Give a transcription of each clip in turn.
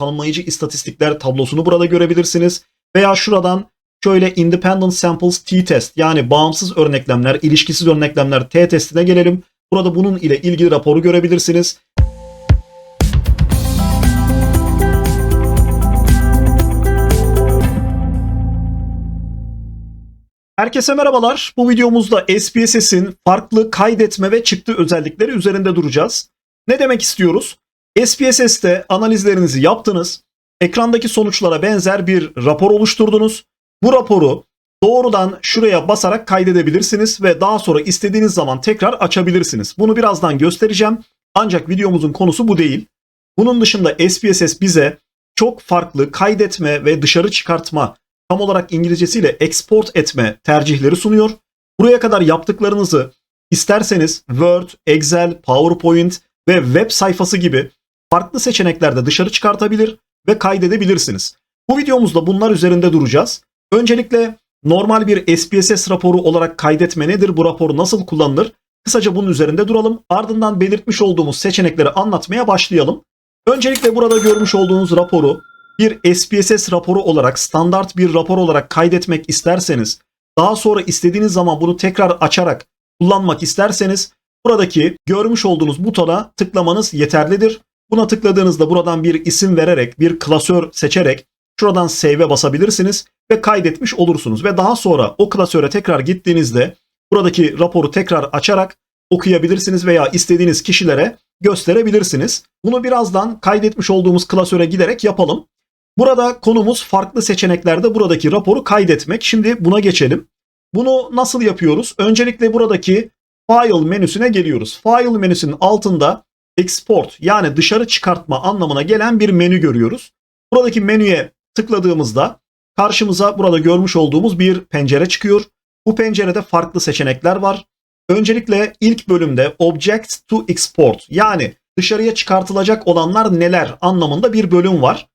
tanımlayıcı istatistikler tablosunu burada görebilirsiniz. Veya şuradan şöyle Independent Samples T-Test yani bağımsız örneklemler, ilişkisiz örneklemler T-testine gelelim. Burada bunun ile ilgili raporu görebilirsiniz. Herkese merhabalar. Bu videomuzda SPSS'in farklı kaydetme ve çıktı özellikleri üzerinde duracağız. Ne demek istiyoruz? SPSS'te analizlerinizi yaptınız. Ekrandaki sonuçlara benzer bir rapor oluşturdunuz. Bu raporu doğrudan şuraya basarak kaydedebilirsiniz ve daha sonra istediğiniz zaman tekrar açabilirsiniz. Bunu birazdan göstereceğim. Ancak videomuzun konusu bu değil. Bunun dışında SPSS bize çok farklı kaydetme ve dışarı çıkartma tam olarak İngilizcesiyle export etme tercihleri sunuyor. Buraya kadar yaptıklarınızı isterseniz Word, Excel, PowerPoint ve web sayfası gibi farklı seçeneklerde dışarı çıkartabilir ve kaydedebilirsiniz. Bu videomuzda bunlar üzerinde duracağız. Öncelikle normal bir SPSS raporu olarak kaydetme nedir? Bu rapor nasıl kullanılır? Kısaca bunun üzerinde duralım. Ardından belirtmiş olduğumuz seçenekleri anlatmaya başlayalım. Öncelikle burada görmüş olduğunuz raporu bir SPSS raporu olarak standart bir rapor olarak kaydetmek isterseniz daha sonra istediğiniz zaman bunu tekrar açarak kullanmak isterseniz buradaki görmüş olduğunuz butona tıklamanız yeterlidir. Buna tıkladığınızda buradan bir isim vererek bir klasör seçerek şuradan save'e basabilirsiniz ve kaydetmiş olursunuz ve daha sonra o klasöre tekrar gittiğinizde buradaki raporu tekrar açarak okuyabilirsiniz veya istediğiniz kişilere gösterebilirsiniz. Bunu birazdan kaydetmiş olduğumuz klasöre giderek yapalım. Burada konumuz farklı seçeneklerde buradaki raporu kaydetmek. Şimdi buna geçelim. Bunu nasıl yapıyoruz? Öncelikle buradaki File menüsüne geliyoruz. File menüsünün altında Export yani dışarı çıkartma anlamına gelen bir menü görüyoruz. Buradaki menüye tıkladığımızda karşımıza burada görmüş olduğumuz bir pencere çıkıyor. Bu pencerede farklı seçenekler var. Öncelikle ilk bölümde Objects to Export yani dışarıya çıkartılacak olanlar neler anlamında bir bölüm var.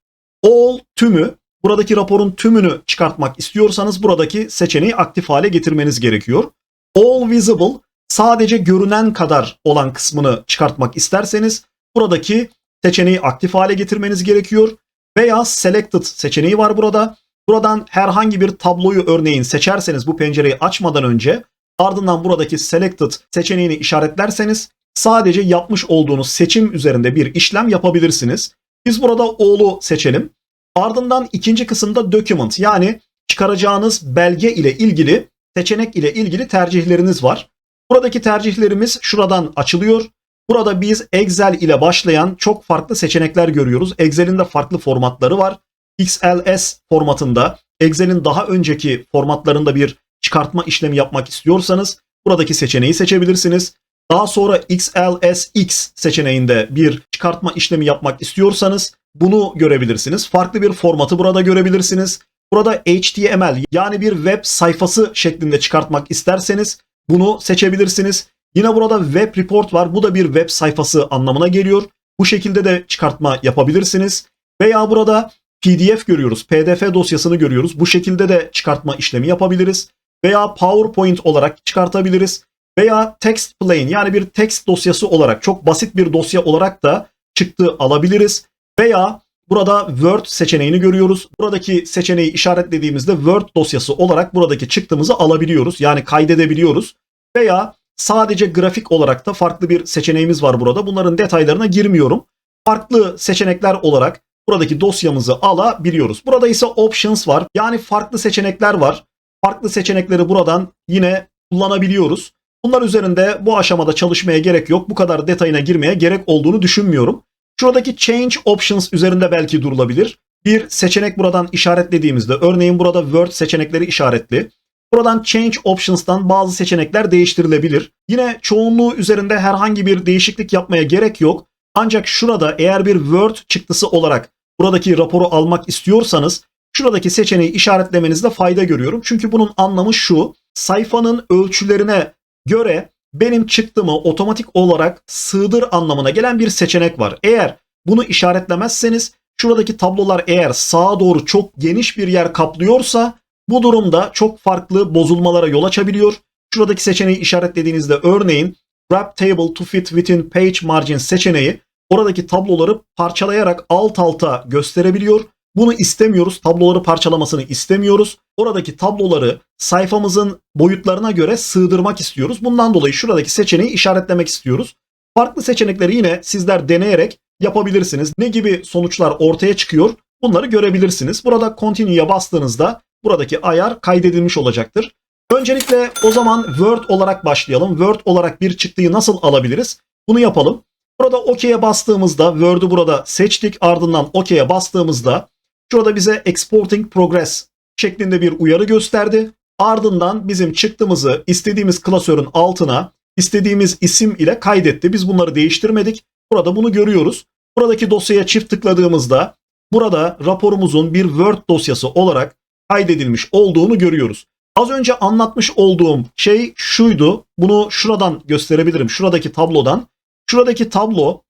All tümü buradaki raporun tümünü çıkartmak istiyorsanız buradaki seçeneği aktif hale getirmeniz gerekiyor. All visible sadece görünen kadar olan kısmını çıkartmak isterseniz buradaki seçeneği aktif hale getirmeniz gerekiyor. Veya selected seçeneği var burada. Buradan herhangi bir tabloyu örneğin seçerseniz bu pencereyi açmadan önce ardından buradaki selected seçeneğini işaretlerseniz sadece yapmış olduğunuz seçim üzerinde bir işlem yapabilirsiniz. Biz burada all'u seçelim. Ardından ikinci kısımda document yani çıkaracağınız belge ile ilgili seçenek ile ilgili tercihleriniz var. Buradaki tercihlerimiz şuradan açılıyor. Burada biz Excel ile başlayan çok farklı seçenekler görüyoruz. Excel'in de farklı formatları var. XLS formatında Excel'in daha önceki formatlarında bir çıkartma işlemi yapmak istiyorsanız buradaki seçeneği seçebilirsiniz. Daha sonra XLSX seçeneğinde bir çıkartma işlemi yapmak istiyorsanız bunu görebilirsiniz. Farklı bir formatı burada görebilirsiniz. Burada HTML yani bir web sayfası şeklinde çıkartmak isterseniz bunu seçebilirsiniz. Yine burada web report var. Bu da bir web sayfası anlamına geliyor. Bu şekilde de çıkartma yapabilirsiniz. Veya burada PDF görüyoruz. PDF dosyasını görüyoruz. Bu şekilde de çıkartma işlemi yapabiliriz. Veya PowerPoint olarak çıkartabiliriz. Veya text plain yani bir text dosyası olarak çok basit bir dosya olarak da çıktı alabiliriz. Veya burada Word seçeneğini görüyoruz. Buradaki seçeneği işaretlediğimizde Word dosyası olarak buradaki çıktımızı alabiliyoruz. Yani kaydedebiliyoruz. Veya sadece grafik olarak da farklı bir seçeneğimiz var burada. Bunların detaylarına girmiyorum. Farklı seçenekler olarak buradaki dosyamızı alabiliyoruz. Burada ise options var. Yani farklı seçenekler var. Farklı seçenekleri buradan yine kullanabiliyoruz. Bunlar üzerinde bu aşamada çalışmaya gerek yok. Bu kadar detayına girmeye gerek olduğunu düşünmüyorum. Şuradaki Change Options üzerinde belki durulabilir. Bir seçenek buradan işaretlediğimizde örneğin burada Word seçenekleri işaretli. Buradan Change Options'tan bazı seçenekler değiştirilebilir. Yine çoğunluğu üzerinde herhangi bir değişiklik yapmaya gerek yok. Ancak şurada eğer bir Word çıktısı olarak buradaki raporu almak istiyorsanız şuradaki seçeneği işaretlemenizde fayda görüyorum. Çünkü bunun anlamı şu. Sayfanın ölçülerine göre benim çıktımı otomatik olarak sığdır anlamına gelen bir seçenek var. Eğer bunu işaretlemezseniz şuradaki tablolar eğer sağa doğru çok geniş bir yer kaplıyorsa bu durumda çok farklı bozulmalara yol açabiliyor. Şuradaki seçeneği işaretlediğinizde örneğin Wrap Table to Fit Within Page Margin seçeneği oradaki tabloları parçalayarak alt alta gösterebiliyor. Bunu istemiyoruz. Tabloları parçalamasını istemiyoruz. Oradaki tabloları sayfamızın boyutlarına göre sığdırmak istiyoruz. Bundan dolayı şuradaki seçeneği işaretlemek istiyoruz. Farklı seçenekleri yine sizler deneyerek yapabilirsiniz. Ne gibi sonuçlar ortaya çıkıyor bunları görebilirsiniz. Burada Continue'ya bastığınızda buradaki ayar kaydedilmiş olacaktır. Öncelikle o zaman Word olarak başlayalım. Word olarak bir çıktıyı nasıl alabiliriz? Bunu yapalım. Burada OK'ye bastığımızda Word'u burada seçtik. Ardından OK'ye bastığımızda şurada bize Exporting Progress şeklinde bir uyarı gösterdi. Ardından bizim çıktığımızı istediğimiz klasörün altına istediğimiz isim ile kaydetti. Biz bunları değiştirmedik. Burada bunu görüyoruz. Buradaki dosyaya çift tıkladığımızda burada raporumuzun bir Word dosyası olarak kaydedilmiş olduğunu görüyoruz. Az önce anlatmış olduğum şey şuydu. Bunu şuradan gösterebilirim. Şuradaki tablodan. Şuradaki tablo,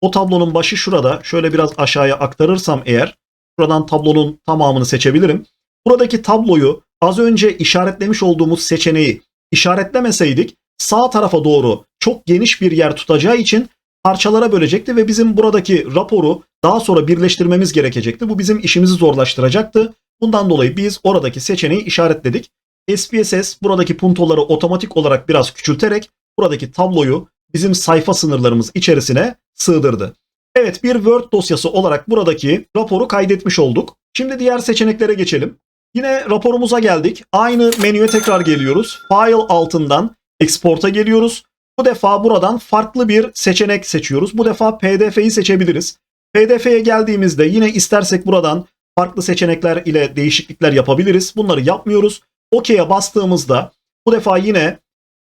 o tablonun başı şurada. Şöyle biraz aşağıya aktarırsam eğer, şuradan tablonun tamamını seçebilirim. Buradaki tabloyu az önce işaretlemiş olduğumuz seçeneği işaretlemeseydik sağ tarafa doğru çok geniş bir yer tutacağı için parçalara bölecekti ve bizim buradaki raporu daha sonra birleştirmemiz gerekecekti. Bu bizim işimizi zorlaştıracaktı. Bundan dolayı biz oradaki seçeneği işaretledik. SPSS buradaki puntoları otomatik olarak biraz küçülterek buradaki tabloyu bizim sayfa sınırlarımız içerisine sığdırdı. Evet bir Word dosyası olarak buradaki raporu kaydetmiş olduk. Şimdi diğer seçeneklere geçelim. Yine raporumuza geldik. Aynı menüye tekrar geliyoruz. File altından Export'a geliyoruz. Bu defa buradan farklı bir seçenek seçiyoruz. Bu defa PDF'yi seçebiliriz. PDF'ye geldiğimizde yine istersek buradan farklı seçenekler ile değişiklikler yapabiliriz. Bunları yapmıyoruz. OK'ye bastığımızda bu defa yine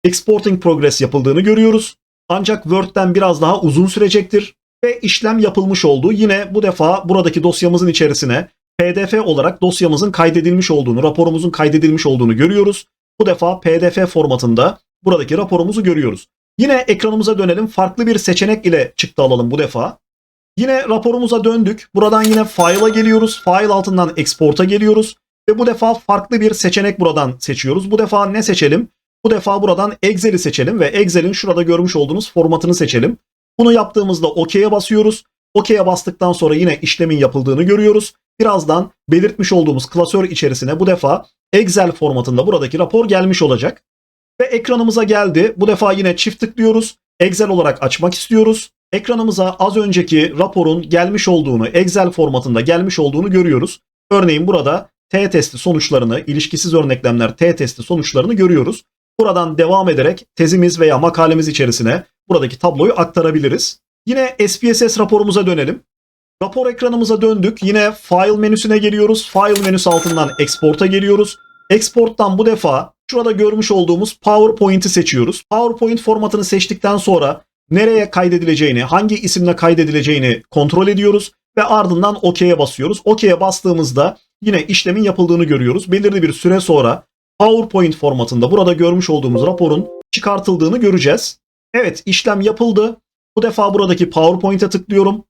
Exporting Progress yapıldığını görüyoruz. Ancak Word'den biraz daha uzun sürecektir ve işlem yapılmış oldu. Yine bu defa buradaki dosyamızın içerisine PDF olarak dosyamızın kaydedilmiş olduğunu, raporumuzun kaydedilmiş olduğunu görüyoruz. Bu defa PDF formatında buradaki raporumuzu görüyoruz. Yine ekranımıza dönelim. Farklı bir seçenek ile çıktı alalım bu defa. Yine raporumuza döndük. Buradan yine File'a geliyoruz. File altından Export'a geliyoruz. Ve bu defa farklı bir seçenek buradan seçiyoruz. Bu defa ne seçelim? Bu defa buradan Excel'i seçelim ve Excel'in şurada görmüş olduğunuz formatını seçelim. Bunu yaptığımızda OK'ye basıyoruz. OK'ye bastıktan sonra yine işlemin yapıldığını görüyoruz. Birazdan belirtmiş olduğumuz klasör içerisine bu defa Excel formatında buradaki rapor gelmiş olacak. Ve ekranımıza geldi. Bu defa yine çift tıklıyoruz. Excel olarak açmak istiyoruz. Ekranımıza az önceki raporun gelmiş olduğunu, Excel formatında gelmiş olduğunu görüyoruz. Örneğin burada T testi sonuçlarını, ilişkisiz örneklemler T testi sonuçlarını görüyoruz. Buradan devam ederek tezimiz veya makalemiz içerisine buradaki tabloyu aktarabiliriz. Yine SPSS raporumuza dönelim. Rapor ekranımıza döndük. Yine File menüsüne geliyoruz. File menüsü altından Export'a geliyoruz. Export'tan bu defa şurada görmüş olduğumuz PowerPoint'i seçiyoruz. PowerPoint formatını seçtikten sonra nereye kaydedileceğini, hangi isimle kaydedileceğini kontrol ediyoruz ve ardından OK'ye basıyoruz. OK'ye bastığımızda yine işlemin yapıldığını görüyoruz. Belirli bir süre sonra PowerPoint formatında burada görmüş olduğumuz raporun çıkartıldığını göreceğiz. Evet işlem yapıldı. Bu defa buradaki PowerPoint'e tıklıyorum.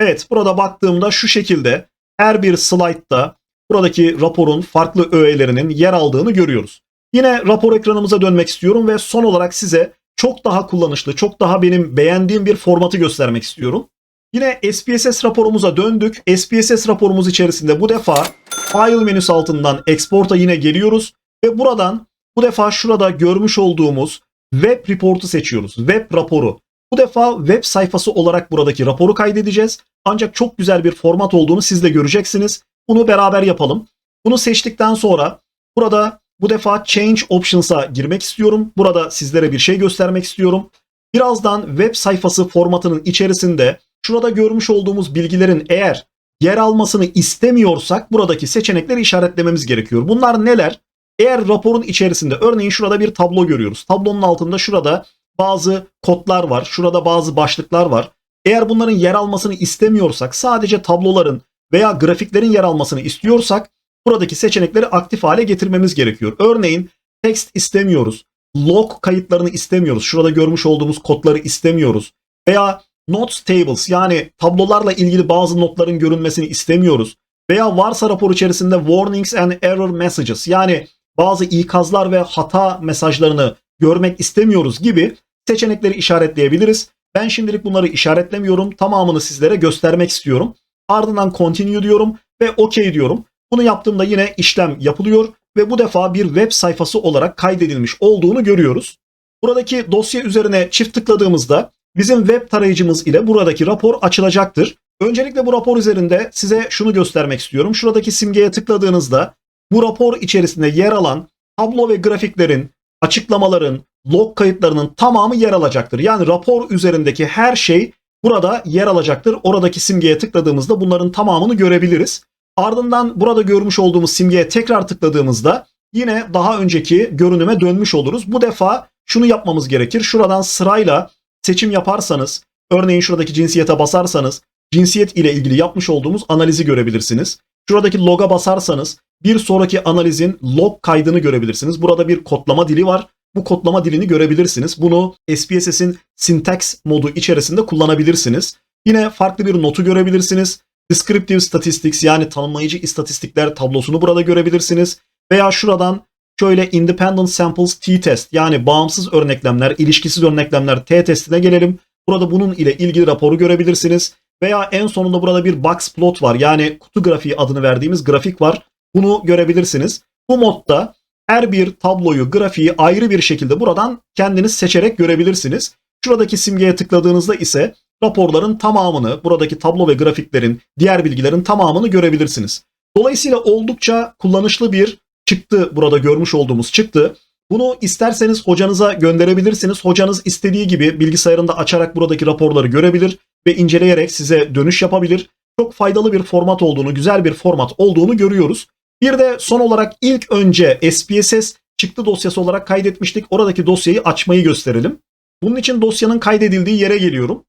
Evet burada baktığımda şu şekilde her bir slaytta buradaki raporun farklı öğelerinin yer aldığını görüyoruz. Yine rapor ekranımıza dönmek istiyorum ve son olarak size çok daha kullanışlı, çok daha benim beğendiğim bir formatı göstermek istiyorum. Yine SPSS raporumuza döndük. SPSS raporumuz içerisinde bu defa File menüsü altından Export'a yine geliyoruz ve buradan bu defa şurada görmüş olduğumuz Web Report'u seçiyoruz. Web raporu. Bu defa web sayfası olarak buradaki raporu kaydedeceğiz. Ancak çok güzel bir format olduğunu siz de göreceksiniz. Bunu beraber yapalım. Bunu seçtikten sonra burada bu defa Change Options'a girmek istiyorum. Burada sizlere bir şey göstermek istiyorum. Birazdan web sayfası formatının içerisinde şurada görmüş olduğumuz bilgilerin eğer yer almasını istemiyorsak buradaki seçenekleri işaretlememiz gerekiyor. Bunlar neler? Eğer raporun içerisinde örneğin şurada bir tablo görüyoruz. Tablonun altında şurada bazı kodlar var. Şurada bazı başlıklar var. Eğer bunların yer almasını istemiyorsak sadece tabloların veya grafiklerin yer almasını istiyorsak buradaki seçenekleri aktif hale getirmemiz gerekiyor. Örneğin text istemiyoruz. Log kayıtlarını istemiyoruz. Şurada görmüş olduğumuz kodları istemiyoruz. Veya notes tables yani tablolarla ilgili bazı notların görünmesini istemiyoruz. Veya varsa rapor içerisinde warnings and error messages yani bazı ikazlar ve hata mesajlarını görmek istemiyoruz gibi seçenekleri işaretleyebiliriz. Ben şimdilik bunları işaretlemiyorum. Tamamını sizlere göstermek istiyorum. Ardından continue diyorum ve OK diyorum. Bunu yaptığımda yine işlem yapılıyor ve bu defa bir web sayfası olarak kaydedilmiş olduğunu görüyoruz. Buradaki dosya üzerine çift tıkladığımızda bizim web tarayıcımız ile buradaki rapor açılacaktır. Öncelikle bu rapor üzerinde size şunu göstermek istiyorum. Şuradaki simgeye tıkladığınızda bu rapor içerisinde yer alan tablo ve grafiklerin, açıklamaların, log kayıtlarının tamamı yer alacaktır. Yani rapor üzerindeki her şey burada yer alacaktır. Oradaki simgeye tıkladığımızda bunların tamamını görebiliriz. Ardından burada görmüş olduğumuz simgeye tekrar tıkladığımızda yine daha önceki görünüme dönmüş oluruz. Bu defa şunu yapmamız gerekir. Şuradan sırayla seçim yaparsanız, örneğin şuradaki cinsiyete basarsanız cinsiyet ile ilgili yapmış olduğumuz analizi görebilirsiniz. Şuradaki loga basarsanız bir sonraki analizin log kaydını görebilirsiniz. Burada bir kodlama dili var. Bu kodlama dilini görebilirsiniz. Bunu SPSS'in syntax modu içerisinde kullanabilirsiniz. Yine farklı bir notu görebilirsiniz. Descriptive Statistics yani tanımlayıcı istatistikler tablosunu burada görebilirsiniz. Veya şuradan şöyle Independent Samples T-Test yani bağımsız örneklemler, ilişkisiz örneklemler T-testine gelelim. Burada bunun ile ilgili raporu görebilirsiniz. Veya en sonunda burada bir box plot var. Yani kutu grafiği adını verdiğimiz grafik var. Bunu görebilirsiniz. Bu modda her bir tabloyu, grafiği ayrı bir şekilde buradan kendiniz seçerek görebilirsiniz. Şuradaki simgeye tıkladığınızda ise raporların tamamını, buradaki tablo ve grafiklerin, diğer bilgilerin tamamını görebilirsiniz. Dolayısıyla oldukça kullanışlı bir çıktı burada görmüş olduğumuz çıktı. Bunu isterseniz hocanıza gönderebilirsiniz. Hocanız istediği gibi bilgisayarında açarak buradaki raporları görebilir ve inceleyerek size dönüş yapabilir. Çok faydalı bir format olduğunu, güzel bir format olduğunu görüyoruz. Bir de son olarak ilk önce SPSS çıktı dosyası olarak kaydetmiştik. Oradaki dosyayı açmayı gösterelim. Bunun için dosyanın kaydedildiği yere geliyorum.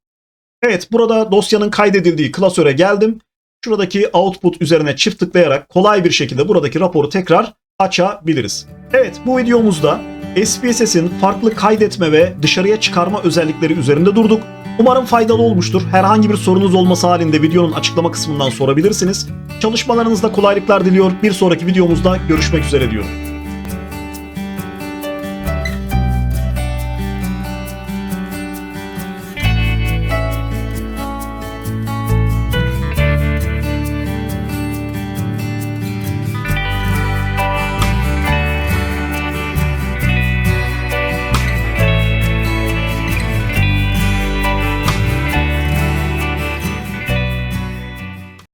Evet burada dosyanın kaydedildiği klasöre geldim. Şuradaki output üzerine çift tıklayarak kolay bir şekilde buradaki raporu tekrar açabiliriz. Evet bu videomuzda SPSS'in farklı kaydetme ve dışarıya çıkarma özellikleri üzerinde durduk. Umarım faydalı olmuştur. Herhangi bir sorunuz olması halinde videonun açıklama kısmından sorabilirsiniz. Çalışmalarınızda kolaylıklar diliyor. Bir sonraki videomuzda görüşmek üzere diyorum.